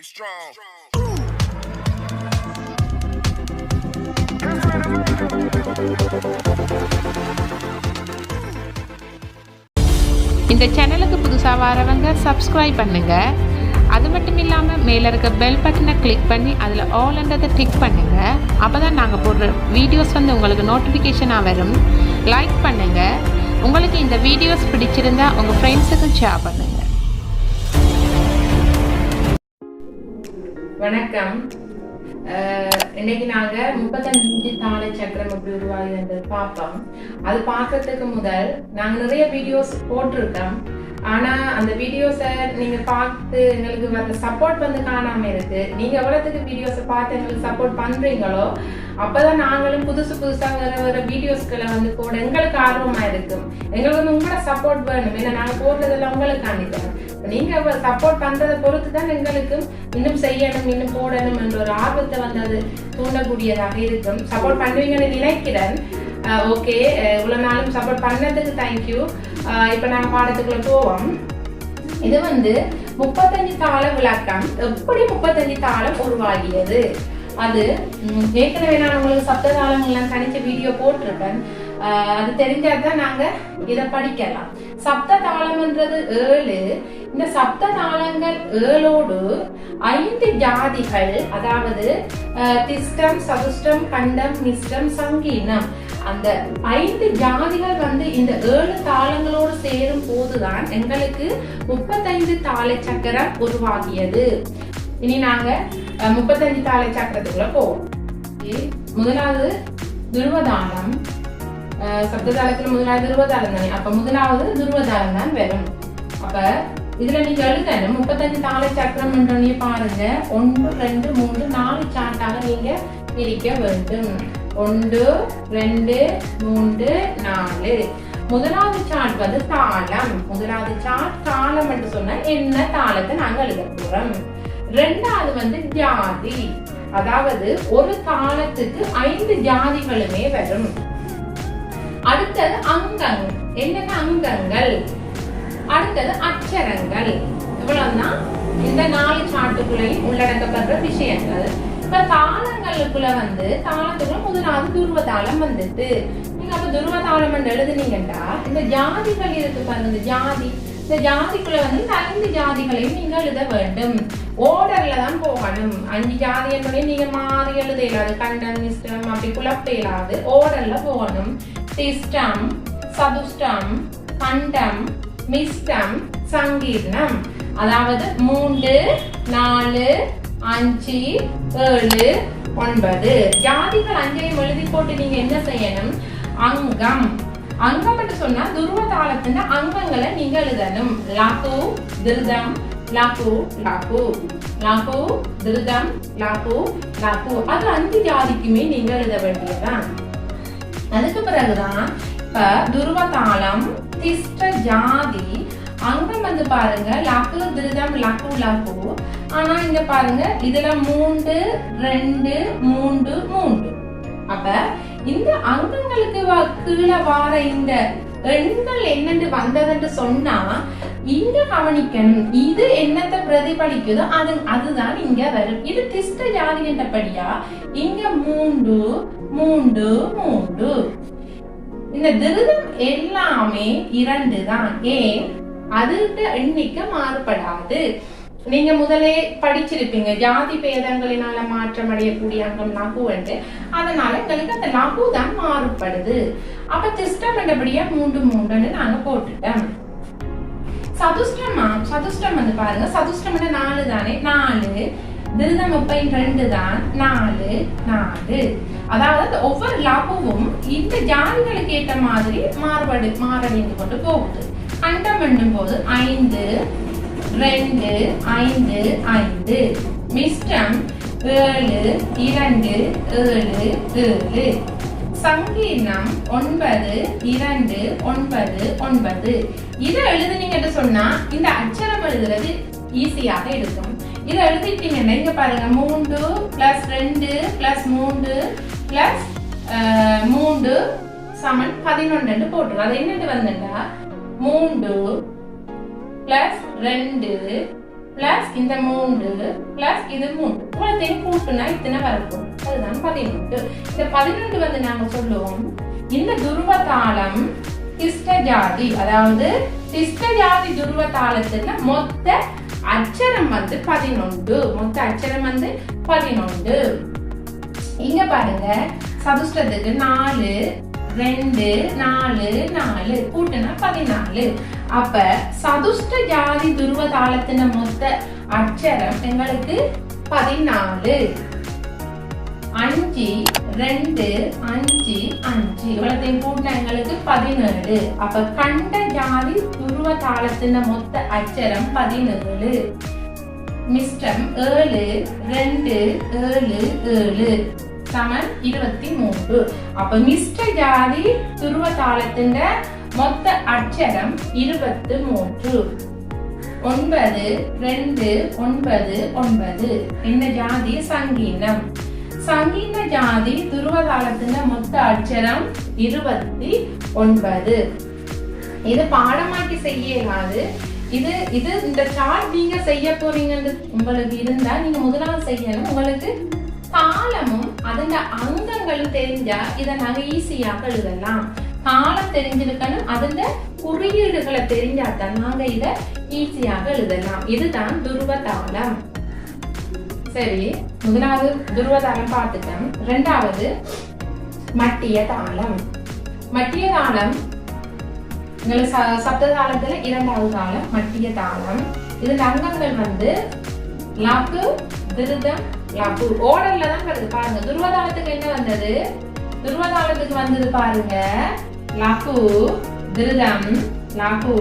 You strong. இந்த சேனலுக்கு புதுசாக வரவங்க சப்ஸ்கிரைப் பண்ணுங்க. அது மட்டும் இல்லாமல் மேலே இருக்க பெல் பட்டனை கிளிக் பண்ணி அதில் ஆல்ன்றதை டிக் பண்ணுங்க. அப்போ தான் நாங்கள் போடுற வீடியோஸ் வந்து உங்களுக்கு நோட்டிஃபிகேஷனாக வரும். லைக் பண்ணுங்க. உங்களுக்கு இந்த வீடியோஸ் பிடிச்சிருந்தா உங்கள் ஃப்ரெண்ட்ஸுக்கும் ஷேர் பண்ணுங்க. வணக்கம். இன்னைக்கு நாங்க முப்பத்தஞ்சு தாள சக்கரம் எப்படி உருவாகுதுன்றது பார்ப்போம். அது பார்க்கறதுக்கு முதல் நாங்க நிறைய வீடியோஸ் போட்டிருக்கோம். ஆனா அந்த வீடியோஸை நீங்க பார்த்து எங்களுக்கு வந்த சப்போர்ட் வந்து காணாம இருக்கு. நீங்க எவ்வளவுக்கு வீடியோஸை பார்த்து எங்களுக்கு சப்போர்ட் பண்றீங்களோ அப்பதான் நாங்களும் புதுசு புதுசா வர வர வீடியோஸ்களை வந்து போட எங்களுக்கு ஆர்வமா இருக்கும். எங்களுக்கு வந்து உங்களோட சப்போர்ட் வேணும். ஏன்னா நாங்க போடுறதெல்லாம் உங்களுக்கு தான் நீங்க சப்போர்ட் பண்றதை பொறுத்து தான் எங்களுக்கு இன்னும் செய்யணும் இன்னும் போடணும் என்ற ஒரு ஆர்வத்தை வந்து அது தூண்டக்கூடியதாக இருக்கும். சப்போர்ட் பண்ணுவீங்கன்னு நினைக்கிறேன். ஓகே இவ்வளவு நாளும் சப்போர்ட் பண்ணதுக்கு தேங்க்யூ இப்போ நாங்க பாடத்துக்குள்ள போவோம். இது வந்து முப்பத்தஞ்சு தாள விளக்கம். எப்படி முப்பத்தஞ்சு தாளம் உருவாகியது? அது ஏற்கனவே நான் உங்களுக்கு சப்த தாளங்கள்லாம் கணிச்ச வீடியோ போட்டிருக்கேன். ஆஹ் அது தெரிஞ்சாதான் நாங்க இதை படிக்கலாம். சப்த தாளம்ன்றது ஏழு. இந்த சப்த தாளங்கள் ஏழோடு ஐந்து ஜாதிகள் அதாவது திஷ்டம் சதுஷ்டம் கண்டம் நிஷ்டம் சங்கீனம். அந்த ஐந்து ஜாதிகள் வந்து இந்த ஏழு தாளங்களோடு சேரும் போதுதான் எங்களுக்கு முப்பத்தைந்து தாளை சக்கரம் உருவாகியது. இனி நாங்க அஹ், முப்பத்தஞ்சு தாளை சக்கரத்துக்குள்ள போவோம். முதலாவது துருவதானம் சப்ததாளத்துல முதலாவது துருவதானம் தானே அப்ப முதலாவது துருவதாளம் தான் வரும் அப்ப இதுல நீங்க எழுதணும் முப்பத்தஞ்சு தாள சக்கரம் என்றே பாருங்க ஒன்று ரெண்டு மூன்று நாலு சாண்டாக நீங்க பிரிக்க வேண்டும் ஒன்று ரெண்டு மூன்று நாலு முதலாவது சாட் வந்து தாளம் முதலாவது சாட் தாளம் என்று சொன்னா என்ன தாளத்தை நாங்க எழுத போறோம் ரெண்டாவது வந்து ஜாதி அதாவது ஒரு தாளத்துக்கு ஐந்து ஜாதிகளுமே வரும் அடுத்தது அங்கம் என்னென்ன அங்கங்கள்? அடுத்தது அச்சரங்கள். இவ்வளவுதான் இந்த நாலு சாட்டுக்குள்ளையும் உள்ளடக்கப்படுற விஷயங்கள். இப்ப தாளங்களுக்குள்ள வந்து தாளத்துக்குள்ள முதலாவது துருவ தாளம் வந்துட்டு. நீங்க அப்ப துருவ தாளம் என்று எழுதுனீங்கன்னா இந்த ஜாதிகள் இருக்கு பாருங்க இந்த ஜாதி. இந்த ஜாதிக்குள்ள வந்து இந்த ஐந்து ஜாதிகளையும் நீங்க எழுத வேண்டும். ஓர்டர்ல தான் போகணும். அஞ்சு ஜாதி என்பதை நீங்க மாறி எழுத இயலாது கண்டன் இஷ்டம் அப்படி குழப்ப இயலாது. ஓர்டர்ல போகணும். சிஸ்டம் சதுஷ்டம் கண்டம் மிஸ்டம் சங்கீர்ணம். அதாவது மூன்று நாலு அஞ்சு ஏழு ஒன்பது. ஜாதிகள் அஞ்சையும் எழுதி போட்டு நீங்க என்ன செய்யணும்? அங்கம். அங்கம் என்று சொன்னா துருவ தாளத்தின் அங்கங்களை நீங்க எழுதணும். லாகு திருதம் லாகு லாகு. லாகு திருதம் லாகு லாகு. அது அஞ்சு ஜாதிக்குமே நீங்க எழுத வேண்டியதுதான். அதுக்கு பிறகுதான் இப்ப துருவ தாளம் திஷ்ட ஜாதி அங்கம் வந்து பாருங்க லகு திருதம் லகு லகு. ஆனா இங்க பாருங்க இதுல மூன்று ரெண்டு மூன்று மூன்று. அப்ப இந்த அங்கங்களுக்கு வ- கீழே வார இந்த எண்கள் என்னென்று வந்ததுன்னு சொன்னா இங்க கவனிக்கணும். இது என்னத்தை பிரதிபலிக்குதோ அது அதுதான் இங்க வரும். இது திஷ்ட ஜாதி என்றபடியா இங்க மூன்று மூன்று மூன்று. இந்த திருதம் எல்லாமே இரண்டு தான். ஏன்? அதுகிட்ட எண்ணிக்கை மாறுபடாது. நீங்க முதலே படிச்சிருப்பீங்க ஜாதி பேதங்களினால மாற்றம் அடையக்கூடிய அங்கம் லகு அதனால எங்களுக்கு அந்த லகு தான் மாறுபடுது. அப்ப திஸ்டம் என்றபடியா மூன்று மூன்றுன்னு நாங்க போட்டுட்டோம். சதுஷ்டமா சதுஷ்டம் வந்து பாருங்க. சதுஷ்டம் வந்து நாலு தானே? நாலு. திருதம் முப்பையும் ரெண்டு தான். நாலு நாலு. அதாவது ஒவ்வொரு லாபமும் இந்த ஜாதிகளுக்கு ஏற்ற மாதிரி மாறுபடு மாறடைந்து கொண்டு போகுது. அண்டம் என்னும் போது ஐந்து ரெண்டு ஐந்து ஐந்து. மிஸ்டம் ஏழு இரண்டு ஏழு ஏழு. சங்கீர்ணம் ஒன்பது இரண்டு ஒன்பது ஒன்பது. இதை எழுதுனீங்கன்னு சொன்னா இந்த அச்சரம் எழுதுறது ஈஸியாக இருக்கும் இதை எழுதிட்டீங்கன்னா இங்க பாருங்க மூன்று பிளஸ் ரெண்டு பிளஸ் மூன்று பிளஸ் மூன்று சமன் பதினொன்று போட்டுரும். அது என்னென்னு வந்துட்டா? மூன்று பிளஸ் ரெண்டு பிளஸ் இந்த மூன்று பிளஸ் இது மூன்று. இவ்வளத்தையும் கூட்டுனா இத்தனை வரைக்கும் அதுதான் பதினெட்டு இந்த பதினெட்டு வந்து நாங்க சொல்லுவோம். இந்த துருவ தாளம் திஷ்ட ஜாதி அதாவது திஷ்ட ஜாதி துருவ தாளத்துல மொத்த அச்சரம் வந்து பதினொன்று. மொத்த அச்சரம் வந்து பதினொன்று. இங்க பாருங்க. சதுஷ்டத்துக்கு நாலு ரெண்டு நாலு நாலு. கூட்டுனா பதினாலு. அப்ப சதுஷ்ட ஜாதி துருவதாளத்தின மொத்த அச்சரம் எங்களுக்கு பதினாலு. அஞ்சு ரெண்டு அஞ்சு அஞ்சு. இவ்வளத்தையும் கூட்டினா எங்களுக்கு பதினேழு. அப்ப கண்ட ஜாதி துருவ தாளத்தின மொத்த அச்சரம் பதினேழு. மிஸ்டம் ஏழு ரெண்டு ஏழு ஏழு. சமன் இருபத்தி மூன்று. அப்ப மிஸ்ட ஜாதி துருவ தாளத்தின் மொத்த அச்சரம் இருபத்து மூன்று. ஒன்பது ரெண்டு ஒன்பது ஒன்பது. இந்த ஜாதி சங்கீனம். சங்கீன ஜாதி துருவ மொத்த அச்சரம் இருபத்தி ஒன்பது. இது பாடமாக்கி செய்யலாது. இது இது இந்த சார்ட் நீங்க செய்ய போறீங்கன்னு உங்களுக்கு இருந்தா நீங்க முதலாவது செய்யணும். உங்களுக்கு தாளமும் அதன் அங்கங்களும் தெரிஞ்சா இதை நாங்க ஈஸியாக எழுதலாம் காலம் தெரிஞ்சிருக்கணும். அதுல குறியீடுகளை தெரிஞ்சாதான் நாங்க இத ஈஸியாக எழுதலாம். இதுதான் துருவதாளம். சரி முதலாவது துருவதாளம் பார்த்துட்டோம். ரெண்டாவது மட்டிய தாளம் மட்டிய தாளம் உங்களுக்கு சப்த தாளத்துல இரண்டாவது தாளம் மட்டிய தாளம் இதன் அங்கங்கள் வந்து லாக்கு திருதம் லாக்கு ஓடல்ல தான் வருது. பாருங்க துருவதாளத்துக்கு என்ன வந்தது? துருவதாளத்துக்கு வந்தது பாருங்க. லாக்கு திருதம் லாக்கு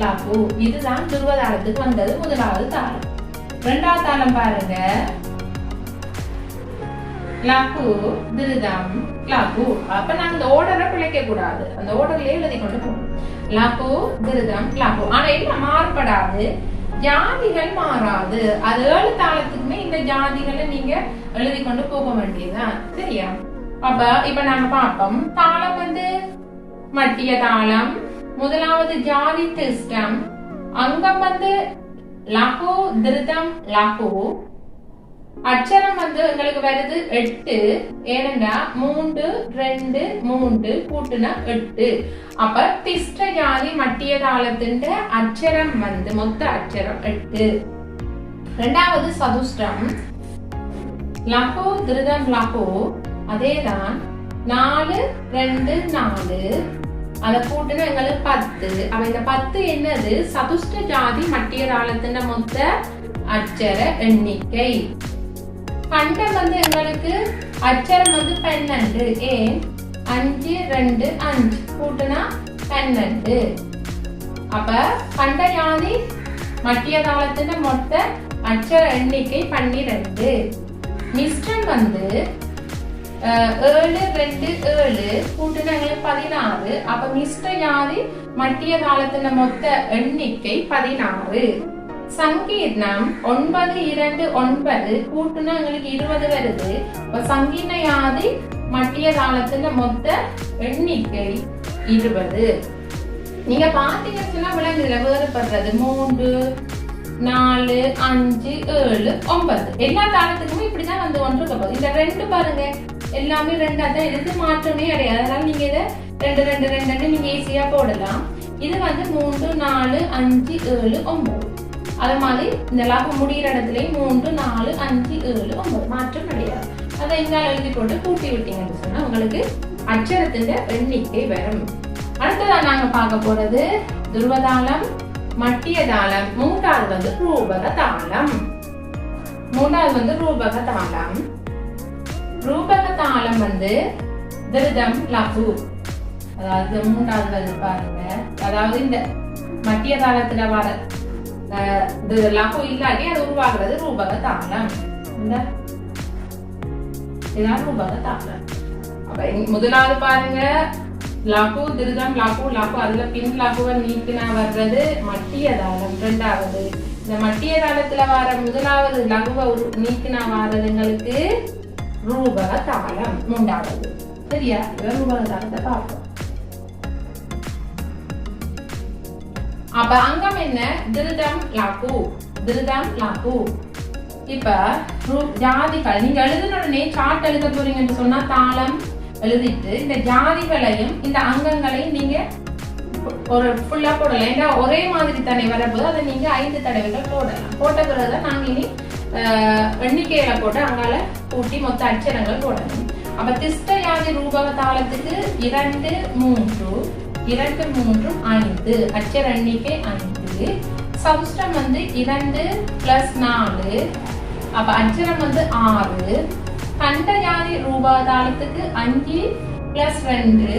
லாக்கு. இதுதான் துருவதாளத்துக்கு வந்தது முதலாவது தாளம். ரெண்டாவது தாளம் பாருங்க. லாக்கு திருதம் லாக்கு. அப்ப நாங்க இந்த ஓர்டரை பிழைக்க கூடாது. அந்த ஓர்டர்லயே எழுதி கொண்டு போகணும் லாக்கு திருதம் லாக்கு. ஆனா என்ன மாறுபடாது? ஜாதிகள் மாறாது. அது ஏழு தாளத்துக்குமே இந்த ஜாதிகளை நீங்க எழுதி கொண்டு போக வேண்டியதுதான். சரியா? அப்ப இப்ப நாங்க பார்ப்போம். தாளம் வந்து மட்டிய தாளம். முதலாவது ஜாதி திஸ்டம் அங்கம் வந்து லகு திருதம் லகு அச்சரம் வந்து எங்களுக்கு வருது எட்டு. ஏனென்றா மூன்று ரெண்டு மூன்று கூட்டுனா எட்டு. அப்ப திஷ்ட ஜாதி மட்டிய தாளத்தின் அச்சரம் வந்து மொத்த அச்சரம் எட்டு. ரெண்டாவது சதுஷ்டம். லகோ திருதம் லகு அதேதான் நாலு ரெண்டு நாலு. அதை கூட்டினா எங்களுக்கு பத்து. அப்ப இந்த பத்து என்னது? சதுஷ்ட ஜாதி மட்டிய தாளத்தின் மொத்த அச்சர எண்ணிக்கை. கண்டம் வந்து எங்களுக்கு அச்சரம் வந்து பன்னெண்டு. ஏன்? அஞ்சு ரெண்டு அஞ்சு. கூட்டுனா பன்னெண்டு. அப்ப கண்ட ஜாதி மட்டிய தாளத்தின் மொத்த அச்சர எண்ணிக்கை பன்னிரெண்டு. மிஸ்டம் வந்து ஏழு ரெண்டு ஏழு கூட்டுனா எங்களுக்கு பதினாறு அப்ப மிஸ்ட ஜாதி மட்டிய காலத்துல மொத்த எண்ணிக்கை பதினாறு சங்கீர்ணம் ஒன்பது இரண்டு ஒன்பது கூட்டுனா எங்களுக்கு இருபது வருது அப்ப சங்கீர்ண யாதி மட்டிய காலத்துல மொத்த எண்ணிக்கை இருபது நீங்க பாத்தீங்கன்னா விலங்குல வேறுபடுறது மூன்று நாலு அஞ்சு ஏழு ஒன்பது எல்லா தாளத்துக்குமே இப்படிதான் வந்து ஒன்று இந்த ரெண்டு பாருங்க எல்லாமே ரெண்டா தான் இருக்கு. மாற்றமே கிடையாது. அதனால நீங்க இதை ரெண்டு ரெண்டு ரெண்டு நீங்க ஈஸியா போடலாம். இது வந்து மூன்று நாலு அஞ்சு ஏழு ஒன்பது. அது மாதிரி இந்த லாபம் முடிகிற இடத்துலயும் மூன்று நாலு அஞ்சு ஏழு ஒன்பது. மாற்றம் கிடையாது. அதை எங்கால் எழுதி போட்டு கூட்டி விட்டீங்கன்னு சொன்னா உங்களுக்கு அச்சரத்தின் எண்ணிக்கை வரும். அடுத்ததா நாங்க பார்க்க போறது துருவதாளம் மட்டிய தாளம் மூன்றாவது வந்து ரூபக தாளம் மூன்றாவது வந்து ரூபக தாளம் ரூபக தாளம் வந்து திருதம் லகு. அதாவது மூன்றாவது வந்து பாருங்க அதாவது இந்த மத்திய தாளத்துல வர லகு இல்லாட்டி அது உருவாகிறது ரூபக தாளம் இந்த இதான் ரூபக தாளம் அப்ப முதலாவது பாருங்க. லகு திருதம் லகு லகு. அதுல பின் லகுவை நீக்கினா வர்றது மத்திய தாளம் ரெண்டாவது இந்த மத்திய தாளத்துல வர முதலாவது லகுவை உரு- நீக்கினா வர்றதுங்களுக்கு ரூப தாளம் மூன்றாவது சரியா? இவன் ரூபக தாளத்தை பார்ப்போம். அப்ப அங்கம் என்ன? திருதம் லாக்கு. திருதம் லகு இப்ப ரூ- ஜாதிகள் நீங்க எழுதின உடனே சார்ட் எழுத போறீங்கன்னு சொன்னா தாளம் எழுதிட்டு இந்த ஜாதிகளையும் இந்த அங்கங்களையும் நீங்க ஒரு ஃபுல்லா போடலாம். ஏன்னா ஒரே மாதிரி தானே வரப்போது அதை நீங்க ஐந்து தடவைகள் போடலாம். போட்ட பிறகுதான் நாங்க இனி எண்ணிக்கையில போட்டு அங்கால கூட்டி மொத்த அச்சரங்கள் போடணும். அப்ப திஸ்த யாதி ரூபக தாளத்துக்கு இரண்டு மூன்று இரண்டு மூன்றும் ஐந்து அச்சர எண்ணிக்கை ஐந்து சவுஸ்டம் வந்து இரண்டு பிளஸ் நாலு அப்ப அச்சரம் வந்து ஆறு கண்ட ஜாதி ரூபாதாளத்துக்கு அஞ்சு பிளஸ் ரெண்டு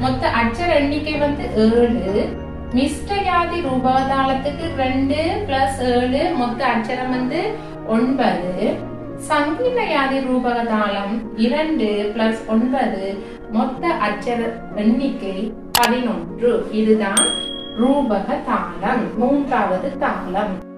மொத்த அச்சர எண்ணிக்கை வந்து ஏழு மிஷ்ட ஜாதி ரூபாதாளத்துக்கு ரெண்டு பிளஸ் ஏழு மொத்த அச்சரம் வந்து ஒன்பது. சங்கீத ரூபக ரூபகதாளம் இரண்டு பிளஸ் ஒன்பது. மொத்த அச்சர எண்ணிக்கை பதினொன்று. இதுதான் ரூபக தாளம் மூன்றாவது தாளம்.